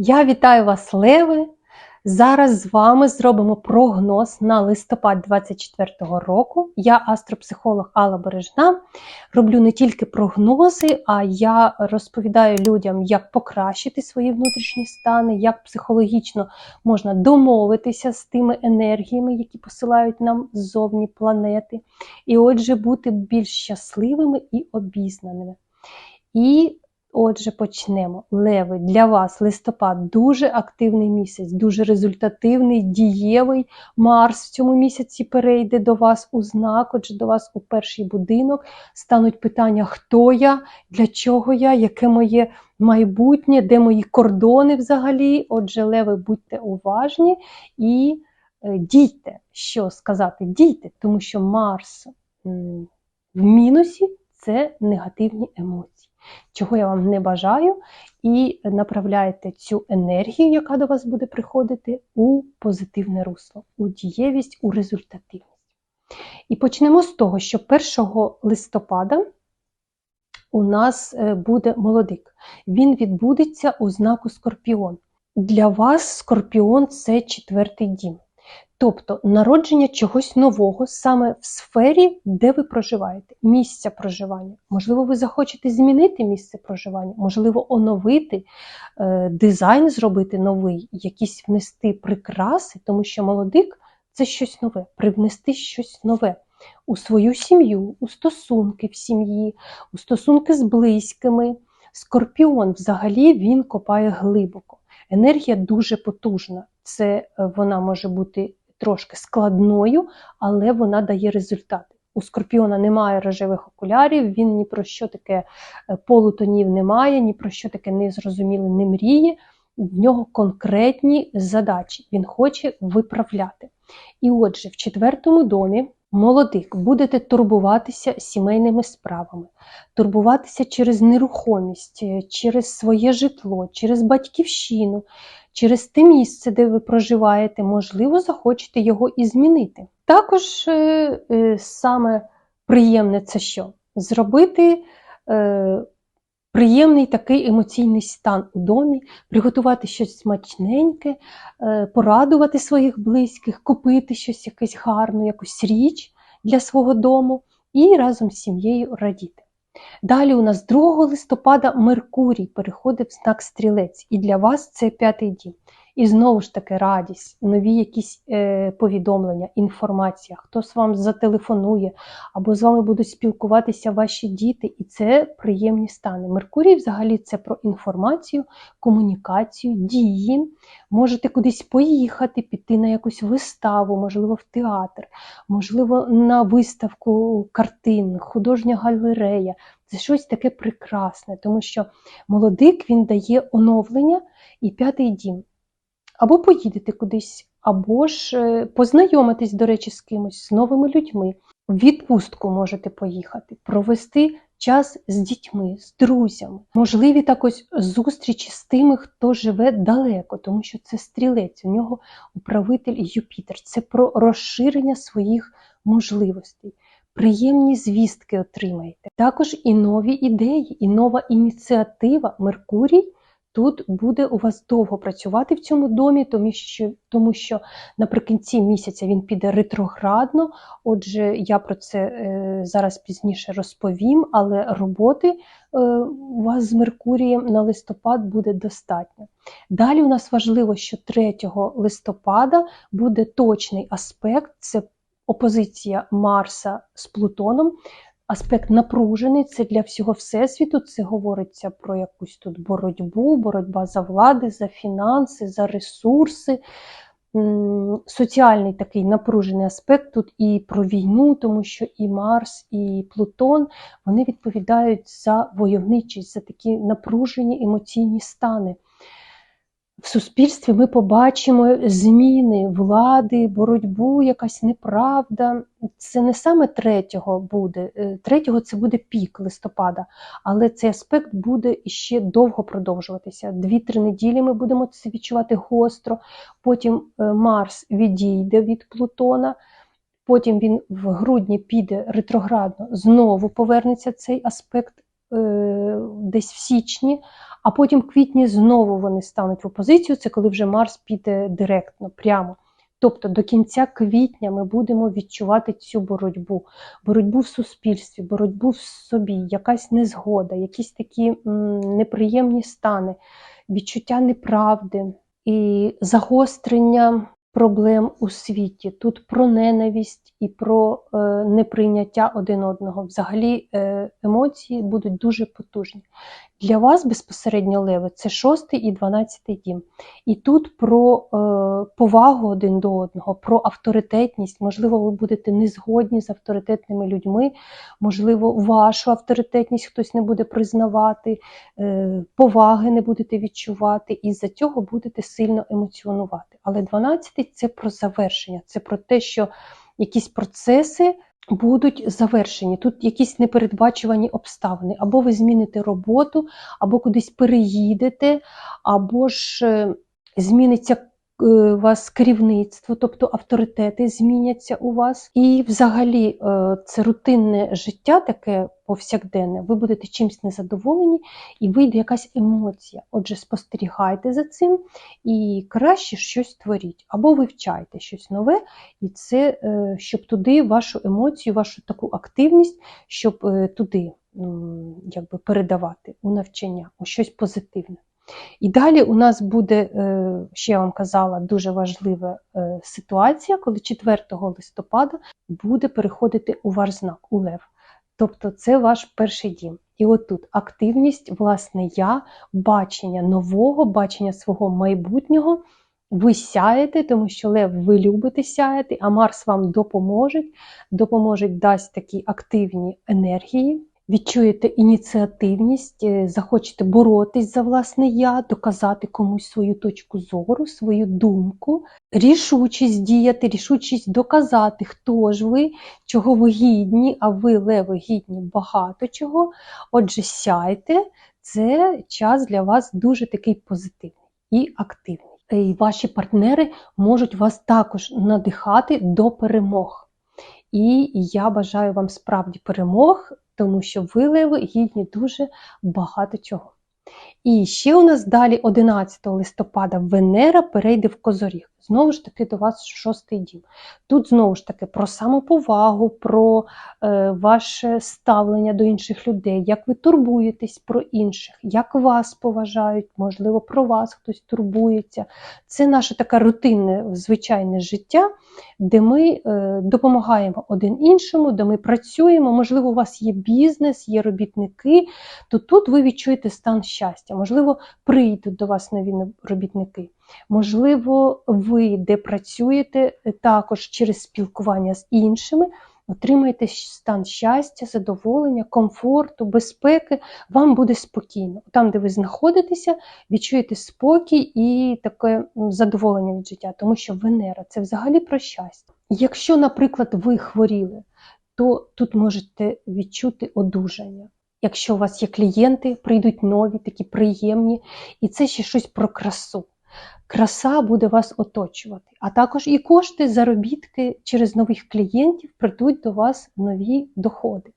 Я вітаю вас, Леви! Зараз з вами зробимо прогноз на листопад 2024 року. Я астропсихолог Алла Бережна. Роблю не тільки прогнози, а я розповідаю людям, як покращити свої внутрішні стани, як психологічно можна домовитися з тими енергіями, які посилають нам ззовні планети, і отже, бути більш щасливими і обізнаними. І Отже, почнемо. Леви, для вас листопад дуже активний місяць, дуже результативний, дієвий. Марс в цьому місяці перейде до вас у знак, отже, до вас у перший будинок. Стануть питання, хто я, для чого я, яке моє майбутнє, де мої кордони взагалі. Отже, леви, будьте уважні і е, дійте. Що сказати? Дійте, тому що Марс в мінусі це негативні емоції чого я вам не бажаю, і направляєте цю енергію, яка до вас буде приходити, у позитивне русло, у дієвість, у результативність. І почнемо з того, що 1 листопада у нас е, буде молодик. Він відбудеться у знаку Скорпіон. Для вас Скорпіон це четвертий дім. Тобто народження чогось нового саме в сфері, де ви проживаєте, місця проживання. Можливо, ви захочете змінити місце проживання, можливо, оновити е, дизайн, зробити новий, якісь внести прикраси, тому що молодик це щось нове, привнести щось нове у свою сім'ю, у стосунки в сім'ї, у стосунки з близькими. Скорпіон взагалі він копає глибоко. Енергія дуже потужна. Це е, вона може бути трошки складною, але вона дає результати. У скорпіона немає рожевих окулярів, він ні про що таке е, полутонів немає, ні про що таке незрозуміле не мріє. В нього конкретні задачі, він хоче виправляти. І отже, в четвертому домі молодик будете турбуватися сімейними справами, турбуватися через нерухомість, е, через своє житло, через батьківщину, через те місце, де ви проживаєте, можливо, захочете його і змінити. Також е, е, саме приємне це що? Зробити приємний такий емоційний стан у домі, приготувати щось смачненьке, е, порадувати своїх близьких, купити щось якесь гарне, якусь річ для свого дому і разом з сім'єю радіти. Далі у нас 2 листопада Меркурій переходить в знак стрілець, і для вас це п'ятий дім. І знову ж таки радість, нові якісь е, повідомлення, інформація, хтось вам зателефонує, або з вами будуть спілкуватися ваші діти, і це приємні стани. Меркурій взагалі це про інформацію, комунікацію, дії. Можете кудись поїхати, піти на якусь виставу, можливо, в театр, можливо, на виставку картин, художня галерея. Це щось таке прекрасне, тому що молодик він дає оновлення і п'ятий дім. Або поїдете кудись, або ж е, познайомитись, до речі, з кимось, з новими людьми. В відпустку можете поїхати, провести час з дітьми, з друзями. Можливі також зустрічі з тими, хто живе далеко, тому що це стрілець, у нього управитель Юпітер. Це про розширення своїх можливостей. Приємні звістки отримаєте. Також і нові ідеї, і нова ініціатива. Меркурій тут буде у вас довго працювати в цьому домі, тому що тому що наприкінці місяця він піде ретроградно. Отже, я про це е, зараз пізніше розповім, але роботи е, у вас з Меркурієм на листопад буде достатньо. Далі у нас важливо, що 3 листопада буде точний аспект. це Опозиція Марса з Плутоном аспект напружений, це для всього всесвіту. Це говориться про якусь тут боротьбу, боротьба за влади, за фінанси, за ресурси. Соціальний такий напружений аспект тут і про війну, тому що і Марс, і Плутон вони відповідають за войовничість, за такі напружені емоційні стани в суспільстві ми побачимо зміни влади, боротьбу, якась неправда. Це не саме третього буде. Е, третього це буде пік листопада, але цей аспект буде іще довго продовжуватися. Дві-три неділі ми будемо це відчувати гостро. Потім е, Марс відійде від Плутона. Потім він в грудні піде ретроградно, знову повернеться цей аспект е, десь в січні, А потім в квітні знову вони стануть в опозицію. Це коли вже Марс піде директно, прямо. Тобто до кінця квітня ми будемо відчувати цю боротьбу, боротьбу в суспільстві, боротьбу в собі, якась незгода, якісь такі м, неприємні стани, відчуття неправди і загострення проблем у світі. Тут про ненависть і про е, неприйняття один одного. Взагалі е, емоції будуть дуже потужні. Для вас безпосередньо леви це шостий і дванадцятий дім. І тут про е, повагу один до одного, про авторитетність. Можливо, ви будете не згодні з авторитетними людьми, можливо, вашу авторитетність хтось не буде признавати, е, поваги не будете відчувати, і з-за цього будете сильно емоціонувати. Але 12 це про завершення, це про те, що якісь процеси будуть завершені. Тут якісь непередбачувані обставини. Або ви зміните роботу, або кудись переїдете, або ж е, зміниться вас керівництво, тобто авторитети зміняться у вас. І взагалі е, це рутинне життя таке повсякденне, ви будете чимось незадоволені і вийде якась емоція. Отже, спостерігайте за цим і краще щось творіть, або вивчайте щось нове, і це е, щоб туди вашу емоцію, вашу таку активність, щоб е, туди якби передавати у навчання, у щось позитивне. І далі у нас буде, е, ще я вам казала, дуже важлива ситуація, коли 4 листопада буде переходити у ваш знак, у Лев. Тобто це ваш перший дім. І отут активність, власне, я, бачення нового, бачення свого майбутнього. Ви сяєте, тому що Лев, ви любите сяяти, а Марс вам допоможе, допоможе, дасть такі активні енергії відчуєте ініціативність, е, захочете боротись за власне я, доказати комусь свою точку зору, свою думку, рішучість діяти, рішучість доказати, хто ж ви, чого ви гідні, а ви, леви, гідні багато чого. Отже, сяйте, це час для вас дуже такий позитивний і активний. І ваші партнери можуть вас також надихати до перемог. І я бажаю вам справді перемог тому що виливи гідні дуже багато чого. І ще у нас далі 11 листопада Венера перейде в Козоріг. Знову ж таки, до вас шостий дім. Тут знову ж таки про самоповагу, про е, ваше ставлення до інших людей, як ви турбуєтесь про інших, як вас поважають, можливо, про вас хтось турбується. Це наше таке рутинне, звичайне життя, де ми е, допомагаємо один іншому, де ми працюємо. Можливо, у вас є бізнес, є робітники, то тут ви відчуєте стан щастя. Можливо, прийдуть до вас нові робітники. Можливо, ви де працюєте також через спілкування з іншими, отримаєте стан щастя, задоволення, комфорту, безпеки, вам буде спокійно. Там, де ви знаходитеся, відчуєте спокій і таке задоволення від життя, тому що Венера це взагалі про щастя. Якщо, наприклад, ви хворіли, то тут можете відчути одужання. Якщо у вас є клієнти, прийдуть нові, такі приємні, і це ще щось про красу краса буде вас оточувати. А також і кошти, заробітки через нових клієнтів прийдуть до вас нові доходи.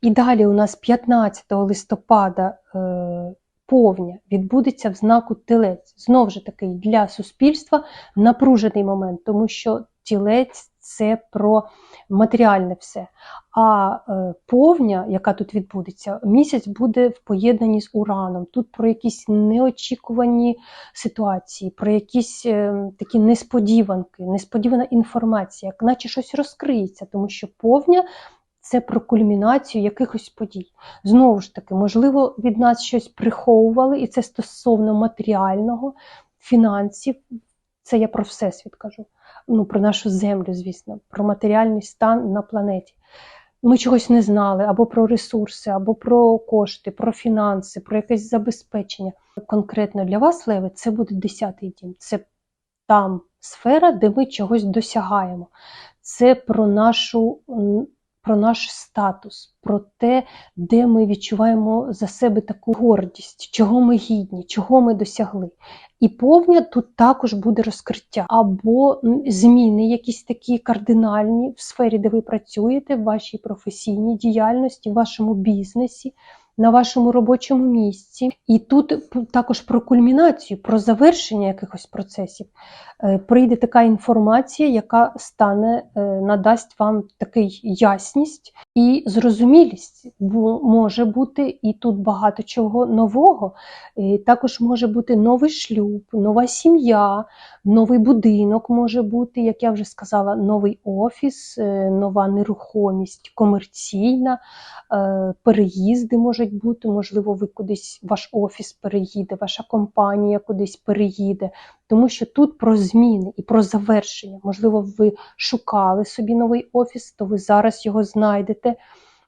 І далі у нас 15 листопада е, повня відбудеться в знаку телець. Знову ж таки, для суспільства напружений момент, тому що тілець це про матеріальне все. А е, повня, яка тут відбудеться, місяць буде в поєднанні з ураном. Тут про якісь неочікувані ситуації, про якісь е, такі несподіванки, несподівана інформація, як наче щось розкриється, тому що повня. Це про кульмінацію якихось подій. Знову ж таки, можливо, від нас щось приховували, і це стосовно матеріального, фінансів. Це я про всесвіт кажу ну, про нашу землю, звісно, про матеріальний стан на планеті. Ми чогось не знали або про ресурси, або про кошти, про фінанси, про якесь забезпечення. Конкретно для вас, Леви, це буде десятий дім. Це там сфера, де ми чогось досягаємо. Це про нашу про наш статус, про те, де ми відчуваємо за себе таку гордість, чого ми гідні, чого ми досягли. І повня тут також буде розкриття або зміни, якісь такі кардинальні в сфері, де ви працюєте, в вашій професійній діяльності, в вашому бізнесі. На вашому робочому місці. І тут також про кульмінацію, про завершення якихось процесів. Е, Прийде така інформація, яка стане, е, надасть вам такий ясність і зрозумілість. Бо може бути і тут багато чого нового. Е, Також може бути новий шлюб, нова сім'я, новий будинок може бути, як я вже сказала, новий офіс, е, нова нерухомість комерційна, е, переїзди можуть бути. Можливо, ви кудись ваш офіс переїде, ваша компанія кудись переїде. Тому що тут про зміни і про завершення. Можливо, ви шукали собі новий офіс, то ви зараз його знайдете.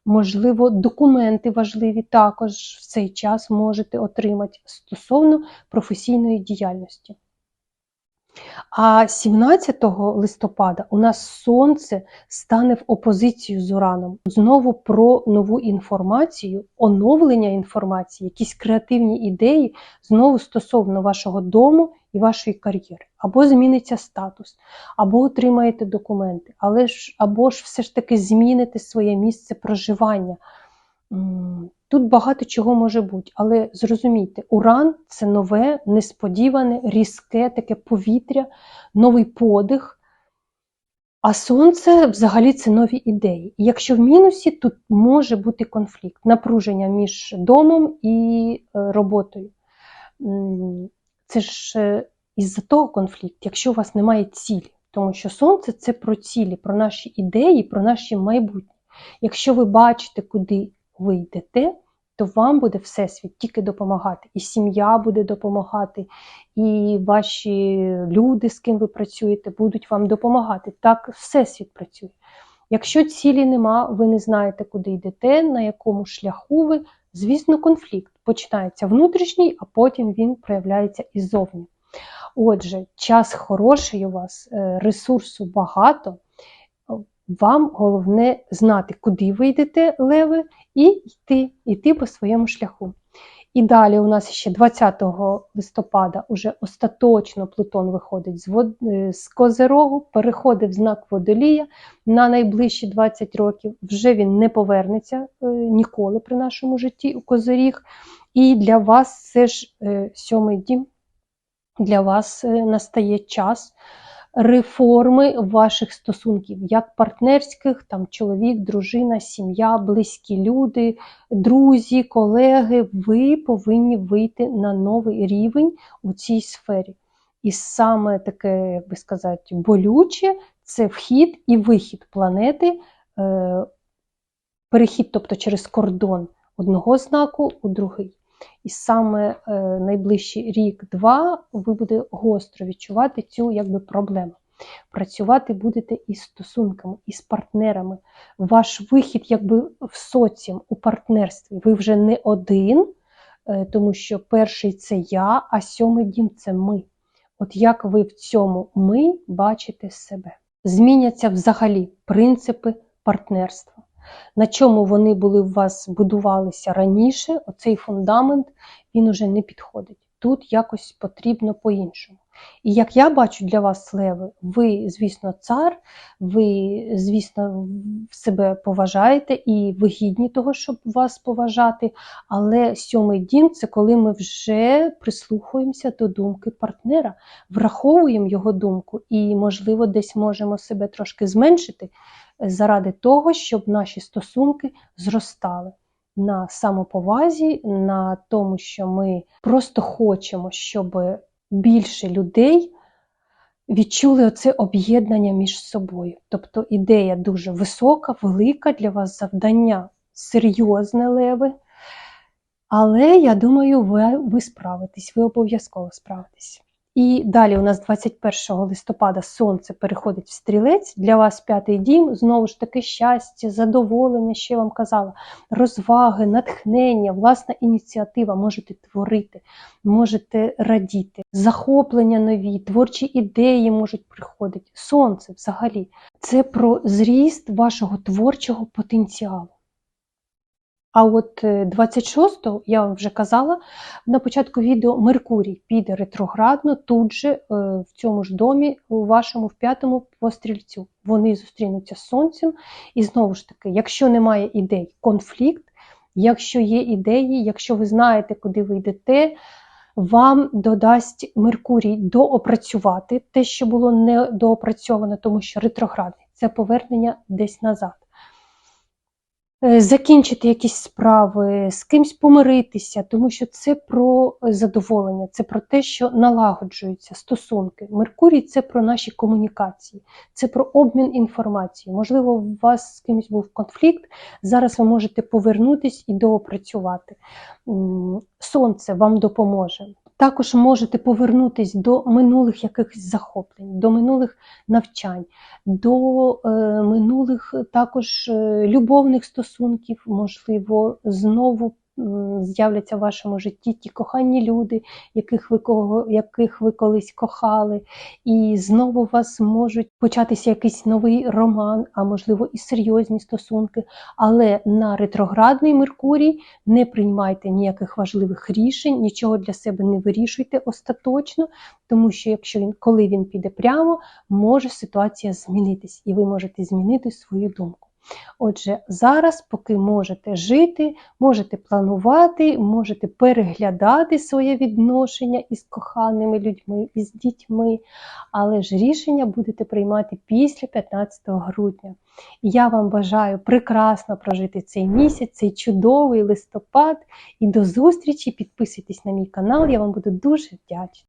Можливо, документи важливі також в цей час можете отримати стосовно професійної діяльності. А 17 листопада у нас Сонце стане в опозицію з Ураном. Знову про нову інформацію, оновлення інформації, якісь креативні ідеї знову стосовно вашого дому і вашої кар'єри. Або зміниться статус, або отримаєте документи, але ж або ж все ж таки зміните своє місце проживання. Тут багато чого може бути, але зрозумійте, уран це нове, несподіване, різке таке повітря, новий подих. А сонце взагалі це нові ідеї. І якщо в мінусі, тут може бути конфлікт, напруження між домом і е, роботою. Це ж е, із-за того конфлікт, якщо у вас немає цілі, тому що сонце це про цілі, про наші ідеї, про наші майбутнє. Якщо ви бачите, куди ви йдете, то вам буде Всесвіт тільки допомагати. І сім'я буде допомагати, і ваші люди, з ким ви працюєте, будуть вам допомагати. Так Всесвіт працює. Якщо цілі нема, ви не знаєте, куди йдете, на якому шляху ви, звісно, конфлікт починається внутрішній, а потім він проявляється і. Отже, час хороший у вас, е, ресурсу багато. Вам головне знати, куди ви йдете, леви, і йти, йти по своєму шляху. І далі у нас ще 20 листопада уже остаточно Плутон виходить з, вод... е, з Козерогу, переходить в знак Водолія на найближчі 20 років. Вже він не повернеться е, ніколи при нашому житті у Козиріг. І для вас це ж е, сьомий дім, для вас настає час реформи ваших стосунків, як партнерських, там чоловік, дружина, сім'я, близькі люди, друзі, колеги. Ви повинні вийти на новий рівень у цій сфері. І саме таке, як би сказати, болюче це вхід і вихід планети, е, перехід, тобто через кордон одного знаку у другий. І саме е, найближчий рік-два ви будете гостро відчувати цю якби, проблему. Працювати будете із стосунками, із партнерами. Ваш вихід якби в соціум, у партнерстві. Ви вже не один, е, тому що перший це я, а сьомий дім це ми. От як ви в цьому ми бачите себе. Зміняться взагалі принципи партнерства на чому вони були у вас будувалися раніше, оцей фундамент він уже не підходить. Тут якось потрібно по-іншому. І як я бачу для вас, Леви, ви, звісно, цар, ви, звісно, себе поважаєте і ви гідні того, щоб вас поважати. Але сьомий дім це коли ми вже прислухаємося до думки партнера, враховуємо його думку і, можливо, десь можемо себе трошки зменшити заради того, щоб наші стосунки зростали на самоповазі, на тому, що ми просто хочемо, щоб більше людей відчули оце об'єднання між собою. Тобто ідея дуже висока, велика для вас завдання серйозне леви. Але я думаю, ви, ви справитесь, ви обов'язково справитесь. І далі у нас 21 листопада сонце переходить в стрілець. Для вас п'ятий дім, знову ж таки, щастя, задоволення, ще вам казала, розваги, натхнення, власна ініціатива. Можете творити, можете радіти, захоплення нові, творчі ідеї можуть приходити. Сонце взагалі це про зріст вашого творчого потенціалу. А от 26-го, я вам вже казала на початку відео, Меркурій піде ретроградно тут же, в цьому ж домі, у вашому в п'ятому по стрільцю. Вони зустрінуться з сонцем. І знову ж таки, якщо немає ідей, конфлікт, Якщо є ідеї, якщо ви знаєте, куди ви йдете, вам додасть Меркурій доопрацювати те, що було недоопрацьовано, тому що ретроградний це повернення десь назад. Е, Закінчити якісь справи, з кимсь помиритися, тому що це про задоволення, це про те, що налагоджуються стосунки. Меркурій це про наші комунікації, це про обмін інформацією. Можливо, у вас з кимось був конфлікт. Зараз ви можете повернутись і доопрацювати. Сонце вам допоможе. Також можете повернутися до минулих якихось захоплень, до минулих навчань, до е, минулих також е, любовних стосунків, можливо, знову з'являться в вашому житті ті кохані люди, яких ви, кого, яких ви колись кохали, і знову у вас можуть початися якийсь новий роман, а можливо і серйозні стосунки. Але на ретроградний Меркурій не приймайте ніяких важливих рішень, нічого для себе не вирішуйте остаточно, тому що якщо він, коли він піде прямо, може ситуація змінитись, і ви можете змінити свою думку. Отже, зараз, поки можете жити, можете планувати, можете переглядати своє відношення із коханими людьми, із дітьми, але ж рішення будете приймати після 15 грудня. Я вам бажаю прекрасно прожити цей місяць, цей чудовий листопад. І до зустрічі! Підписуйтесь на мій канал, я вам буду дуже вдячна.